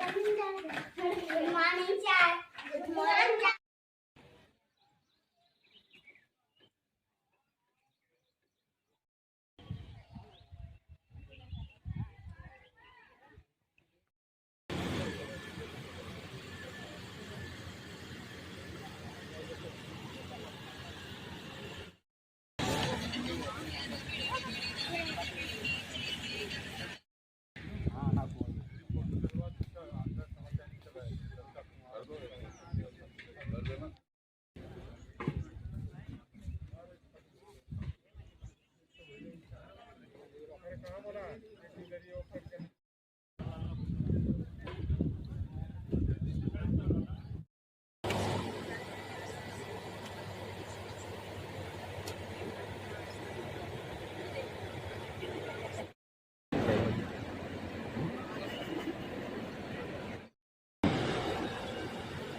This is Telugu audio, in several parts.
Good morning, sir. Good morning,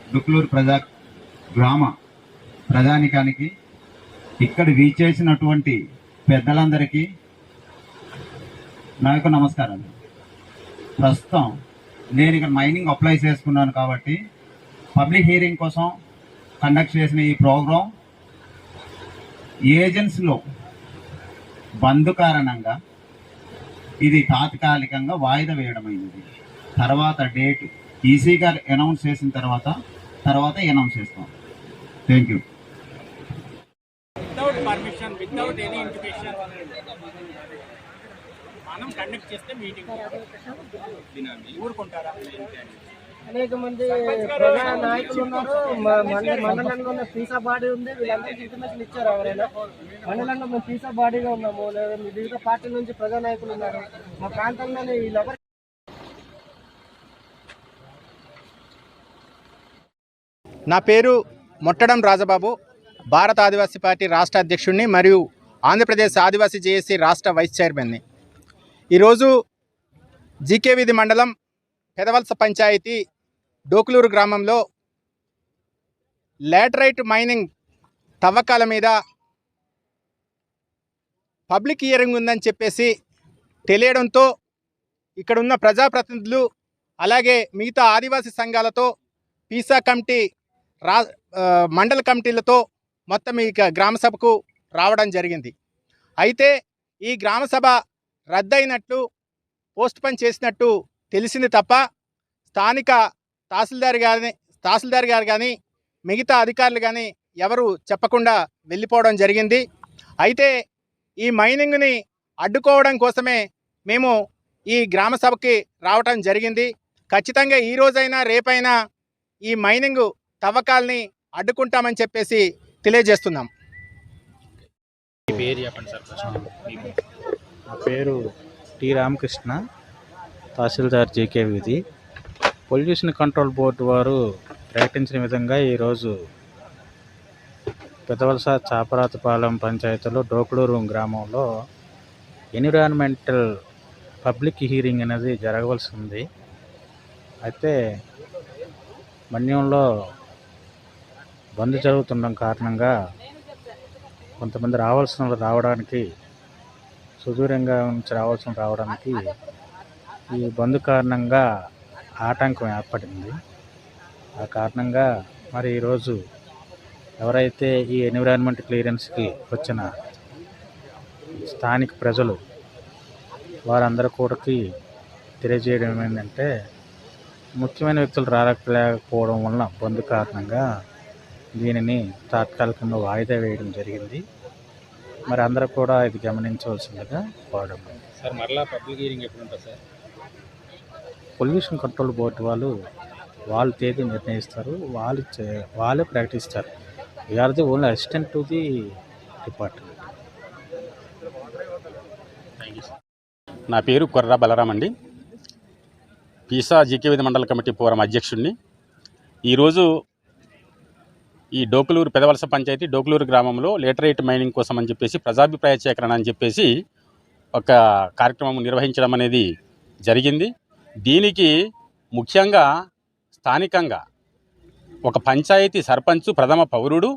దుక్లూరు ప్రజా గ్రామ ప్రజానికానికి ఇక్కడ వీచేసినటువంటి పెద్దలందరికీ నా యొక్క నమస్కారం ప్రస్తుతం నేను ఇక్కడ మైనింగ్ అప్లై చేసుకున్నాను కాబట్టి పబ్లిక్ హీరింగ్ కోసం కండక్ట్ చేసిన ఈ ప్రోగ్రాం ఏజెన్సీలో బంద్ కారణంగా ఇది తాత్కాలికంగా వాయిదా వేయడమైనది తర్వాత డేట్ ఈసీ గారు అనౌన్స్ చేసిన తర్వాత తర్వాత అనౌన్స్ చేస్తాం. Thank you without permission without any intimation మనం కండక్ట్ చేస్తే మీటింగ్ ఊరుకుంటారా? అనేక మంది ప్రజా నాయకులు ఉన్నారు. మండలంలో ఉన్న పీసా బాడీ ఉంది. వీళ్ళందరికీ ఇన్ఫర్మేషన్ ఇచ్చారు ఎవరైనా? మండలంలో మేము పీసా బాడీగా ఉన్నాము. లేదా వివిధ పార్టీల నుంచి ప్రజా నాయకులు ఉన్నారు. మా ప్రాంతంలోనే వీళ్ళెవరు నా పేరు మొట్టడం రాజబాబు. భారత ఆదివాసీ పార్టీ రాష్ట్ర అధ్యక్షుడిని మరియు ఆంధ్రప్రదేశ్ ఆదివాసీ జేఏసీ రాష్ట్ర వైస్ చైర్మన్ని. ఈరోజు జీకే వీధి మండలం పెదవలస పంచాయతీ డోకులూరు గ్రామంలో లాటరైట్ మైనింగ్ తవ్వకాల మీద పబ్లిక్ హియరింగ్ ఉందని చెప్పేసి తెలియడంతో ఇక్కడ ఉన్న ప్రజాప్రతినిధులు అలాగే మిగతా ఆదివాసీ సంఘాలతో పీసా కమిటీ రా మండల కమిటీలతో మొత్తం ఈ గ్రామసభకు గ్రామ సభకు రావడం జరిగింది. అయితే ఈ గ్రామ సభ రద్దయినట్లు పోస్ట్ పని చేసినట్టు తెలిసింది తప్ప స్థానిక తహసీల్దార్ గారిని తహసీల్దార్ గారు కానీ మిగతా అధికారులు కానీ ఎవరు చెప్పకుండా వెళ్ళిపోవడం జరిగింది. అయితే ఈ మైనింగ్ని అడ్డుకోవడం కోసమే మేము ఈ గ్రామ సభకి రావటం జరిగింది. ఖచ్చితంగా ఈ రోజైనా రేపైనా ఈ మైనింగ్ తవ్వకాల్ని అడ్డుకుంటామని చెప్పేసి తెలియజేస్తున్నాం. పేరు చెప్పండి సార్ ఫస్ట్. నా పేరు T Ramakrishna tahsildar GK Veedhi. Pollution control board వారు ప్రకటించిన విధంగా ఈరోజు పెదవలస చాపరాతపాలెం పంచాయతీలో డోకుడూరు గ్రామంలో ఎన్విరాన్మెంటల్ పబ్లిక్ హీరింగ్ అనేది జరగవలసి ఉంది. అయితే మన్యంలో బంద్ జరుగుతుండడం కారణంగా కొంతమంది రావాల్సిన రావడానికి సుదూరంగా నుంచి రావాల్సిన రావడానికి ఈ బంద్ కారణంగా ఆటంకం ఏర్పడింది. ఆ కారణంగా మరి ఈరోజు ఎవరైతే ఈ ఎన్విరాన్మెంట్ క్లియరెన్స్కి వచ్చిన స్థానిక ప్రజలు వారందరూ కూడాకి తెలియజేయడం ఏంటంటే ముఖ్యమైన వ్యక్తులు రాలేకపోవడం వలన బంద్ కారణంగా దీనిని తాత్కాలికంగా వాయిదా వేయడం జరిగింది. మరి అందరూ కూడా ఇది గమనించవలసిందిగా కోరడం సార్ మరలా పబ్లిక్ హీరింగ్ ఎప్పుడు ఉంటుంది సార్? పొల్యూషన్ కంట్రోల్ బోర్డు వాళ్ళు వాళ్ళు తేదీ నిర్ణయిస్తారు. వాళ్ళు చే- వాళ్ళే ప్రకటిస్తారు. We're the only assistant to the department నా పేరు కొర్రా బలరాం అండి. పీసా జీకే విధి మండల కమిటీ ఫోరం అధ్యక్షుడిని ఈరోజు ఈ డోకులూరు పెదవలస పంచాయతీ డోకులూరు గ్రామంలో లేటరైట్ మైనింగ్ కోసం అని చెప్పేసి ప్రజాభిప్రాయ సేకరణ అని చెప్పేసి ఒక కార్యక్రమం నిర్వహించడం అనేది జరిగింది. దీనికి ముఖ్యంగా స్థానికంగా ఒక పంచాయతీ సర్పంచ్ ప్రథమ పౌరుడు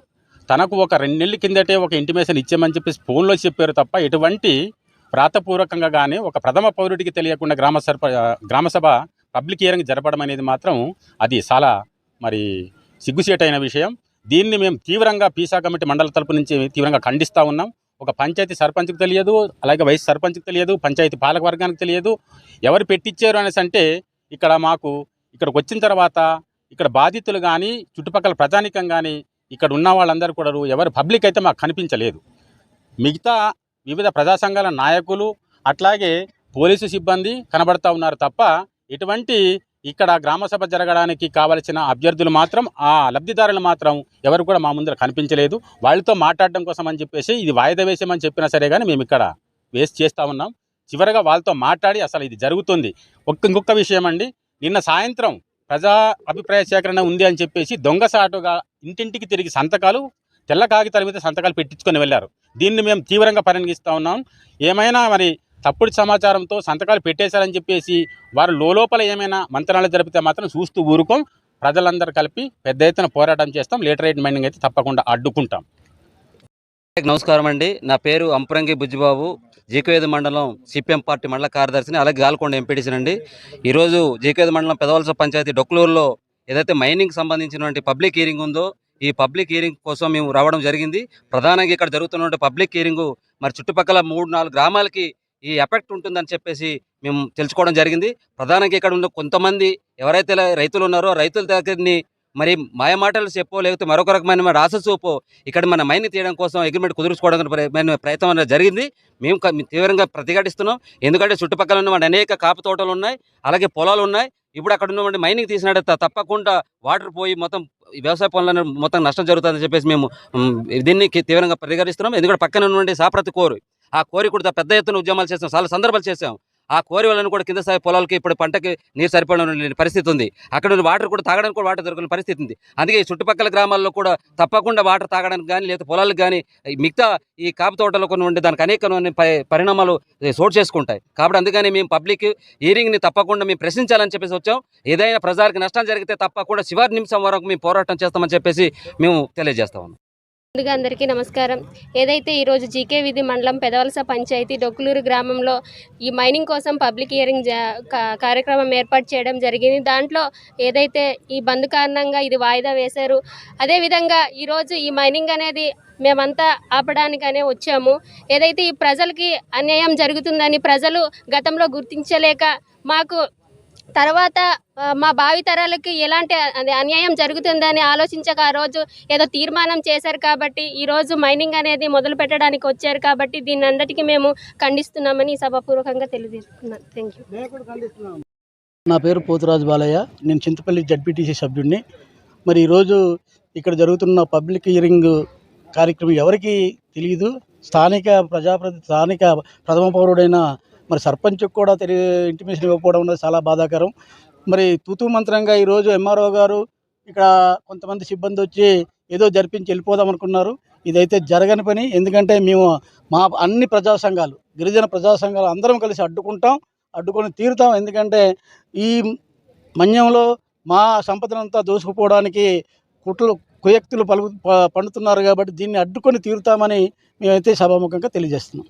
తనకు ఒక రెండు నెలల కిందటే ఒక ఇంటిమేషన్ ఇచ్చామని చెప్పేసి ఫోన్లో చెప్పారు తప్ప ఎటువంటి ప్రాతపూర్వకంగా కానీ ఒక ప్రథమ పౌరుడికి తెలియకుండా గ్రామ సర్ప గ్రామసభ పబ్లిక్ హియరింగ్ జరపడం అనేది మాత్రం అది చాలా మరి సిగ్గుసేటైన విషయం. దీన్ని మేము తీవ్రంగా పీసా కమిటీ మండల తరపు నుంచి తీవ్రంగా ఖండిస్తూ ఉన్నాం. ఒక పంచాయతీ సర్పంచ్కి తెలియదు అలాగే వైస్ సర్పంచ్కి తెలియదు పంచాయతీ పాలక వర్గానికి తెలియదు. ఎవరు పెట్టించారు అనేసి అంటే ఇక్కడ మాకు ఇక్కడికి వచ్చిన తర్వాత ఇక్కడ బాధితులు కానీ చుట్టుపక్కల ప్రజానికం కానీ ఇక్కడ ఉన్న వాళ్ళందరూ కూడా ఎవరు పబ్లిక్ అయితే మాకు కనిపించలేదు. మిగతా వివిధ ప్రజా సంఘాల నాయకులు అట్లాగే పోలీసు సిబ్బంది కనబడతా ఉన్నారు తప్ప ఎటువంటి ఇక్కడ గ్రామసభ జరగడానికి కావలసిన అభ్యర్థులు మాత్రం ఆ లబ్ధిదారులు మాత్రం ఎవరు కూడా మా ముందర కనిపించలేదు. వాళ్ళతో మాట్లాడడం కోసం అని చెప్పేసి ఇది వాయిదా వేసామని చెప్పినా సరే కానీ మేము ఇక్కడ వేస్ట్ చేస్తూ ఉన్నాం. చివరగా వాళ్ళతో మాట్లాడి అసలు ఇది జరుగుతుంది. ఒక్క ఇంకొక విషయం అండి. నిన్న సాయంత్రం ప్రజా అభిప్రాయ సేకరణ ఉంది అని చెప్పేసి దొంగసాటుగా ఇంటింటికి తిరిగి సంతకాలు తెల్ల కాగితాల మీద సంతకాలు పెట్టించుకొని వెళ్ళారు. దీన్ని మేము తీవ్రంగా పరిగణిస్తూ ఉన్నాం. ఏమైనా మరి తప్పుడు సమాచారంతో సంతకాలు పెట్టేశారని చెప్పేసి వారు లోపల ఏమైనా మంత్రాలు జరిపితే మాత్రం చూస్తూ ఊరుకోం. ప్రజలందరూ కలిపి పెద్ద ఎత్తున పోరాటం చేస్తాం. లేటర్ రైట్ మైనింగ్ అయితే తప్పకుండా అడ్డుకుంటాం. నమస్కారం అండి. నా పేరు అంపరంగి బుజ్జిబాబు. జీకేది మండలం సిపిఎం పార్టీ మండల కార్యదర్శిని అలాగే గాల్కొండ ఎంపీటీసీనండి ఈరోజు జీకేది మండలం పెదవలస పంచాయతీ డొక్లూరులో ఏదైతే మైనింగ్ సంబంధించినటువంటి పబ్లిక్ హీరింగ్ ఉందో ఈ పబ్లిక్ హీరింగ్ కోసం మేము రావడం జరిగింది. ప్రధానంగా ఇక్కడ జరుగుతున్నటువంటి పబ్లిక్ హీరింగ్ మరి చుట్టుపక్కల మూడు నాలుగు గ్రామాలకి ఈ ఎఫెక్ట్ ఉంటుందని చెప్పేసి మేము తెలుసుకోవడం జరిగింది. ప్రధానంగా ఇక్కడ ఉన్న కొంతమంది ఎవరైతే రైతులు ఉన్నారో రైతుల దగ్గరని మరి మాయమాటలు చెప్పో లేకపోతే మరొక రకమైన రాస చూపో ఇక్కడ మన మైన్ తీయడం కోసం అగ్రిమెంట్ కుదుర్చుకోవడానికి ప్రయత్నం అనేది జరిగింది. మేము తీవ్రంగా ప్రతిఘటిస్తున్నాం. ఎందుకంటే చుట్టుపక్కల ఉన్నటువంటి అనేక కాపు తోటలు ఉన్నాయి అలాగే పొలాలు ఉన్నాయి. ఇప్పుడు అక్కడ ఉన్నటువంటి మైనింగ్ తీసినట్టు తప్పకుండా వాటర్ పోయి మొత్తం వ్యవసాయ పనులను మొత్తం నష్టం జరుగుతుందని చెప్పేసి మేము దీన్ని తీవ్రంగా పరిగణిస్తున్నాం. ఎందుకంటే పక్కన ఉన్నటువంటి సాప్రతి కోరు. ఆ కోరి కూడా పెద్ద ఎత్తున ఉద్యమాలు చేసాం చాలా సందర్భాలు చేసాం. ఆ కోరి వలన కూడా కింద స్థాయి పొలాలకి ఇప్పుడు పంటకి నీరు సరిపడిన పరిస్థితి ఉంది. అక్కడ వాటర్ కూడా తాగడానికి కూడా వాటర్ దొరకని పరిస్థితి ఉంది. అందుకే ఈ చుట్టుపక్కల గ్రామాల్లో కూడా తప్పకుండా వాటర్ తాగడానికి కానీ లేదా పొలాలకు కానీ మిగతా ఈ కాపు తోటలో కొన్ని ఉండే దానికి అనేక పరిణామాలు చోటు చేసుకుంటాయి. కాబట్టి అందుకని మేము పబ్లిక్ హీరింగ్ని తప్పకుండా మేము ప్రశ్నించాలని చెప్పేసి వచ్చాం. ఏదైనా ప్రజలకు నష్టం జరిగితే తప్పకుండా చివరి నిమిషం వరకు మేము పోరాటం చేస్తామని చెప్పేసి మేము తెలియజేస్తాము ముందుగా అందరికీ నమస్కారం. ఏదైతే ఈరోజు జీకే విధి మండలం పెదవలస పంచాయతీ డొక్కులూరు గ్రామంలో ఈ మైనింగ్ కోసం పబ్లిక్ హియరింగ్ జా- కా- కార్యక్రమం ఏర్పాటు చేయడం జరిగింది. దాంట్లో ఏదైతే ఈ బంద్ కారణంగా ఇది వాయిదా వేశారు అదేవిధంగా ఈరోజు ఈ మైనింగ్ అనేది మేమంతా ఆపడానికనే వచ్చాము. ఏదైతే ఈ ప్రజలకి అన్యాయం జరుగుతుందని ప్రజలు గతంలో గుర్తించలేక మాకు తర్వాత మా భావితరాలకి ఎలాంటి అదే అన్యాయం జరుగుతుందని ఆలోచించక ఆ రోజు ఏదో తీర్మానం చేశారు కాబట్టి ఈరోజు మైనింగ్ అనేది మొదలు పెట్టడానికి వచ్చారు కాబట్టి దీన్ని అందరికీ మేము ఖండిస్తున్నామని సభాపూర్వకంగా తెలియజేస్తున్నాను థ్యాంక్ యూ నా పేరు పోతురాజు బాలయ్య. నేను చింతపల్లి జడ్పీటీసీ సభ్యుడిని. మరి ఈరోజు ఇక్కడ జరుగుతున్న పబ్లిక్ హియరింగ్ కార్యక్రమం ఎవరికి తెలియదు స్థానిక ప్రజాప్రతి స్థానిక ప్రథమ పౌరుడైన మరి సర్పంచ్కి కూడా తెలియ ఇంటిమేషన్ ఇవ్వకపోవడం అనేది చాలా బాధాకరం. మరి తూతూ మంత్రంగా ఈరోజు ఎంఆర్ఓ గారు ఇక్కడ కొంతమంది సిబ్బంది వచ్చి ఏదో జరిపించి వెళ్ళిపోదాం అనుకున్నారు. ఇదైతే జరగని పని. ఎందుకంటే మేము మా అన్ని ప్రజా సంఘాలు గిరిజన ప్రజా సంఘాలు అందరం కలిసి అడ్డుకుంటాం అడ్డుకొని తీరుతాం. ఎందుకంటే ఈ మన్యంలో మా సంపదనంతా దోసుకుపోవడానికి కుట్లు కుయక్తులు పలు పండుతున్నారు కాబట్టి దీన్ని అడ్డుకొని తీరుతామని మేమైతే సభాముఖంగా తెలియజేస్తున్నాం.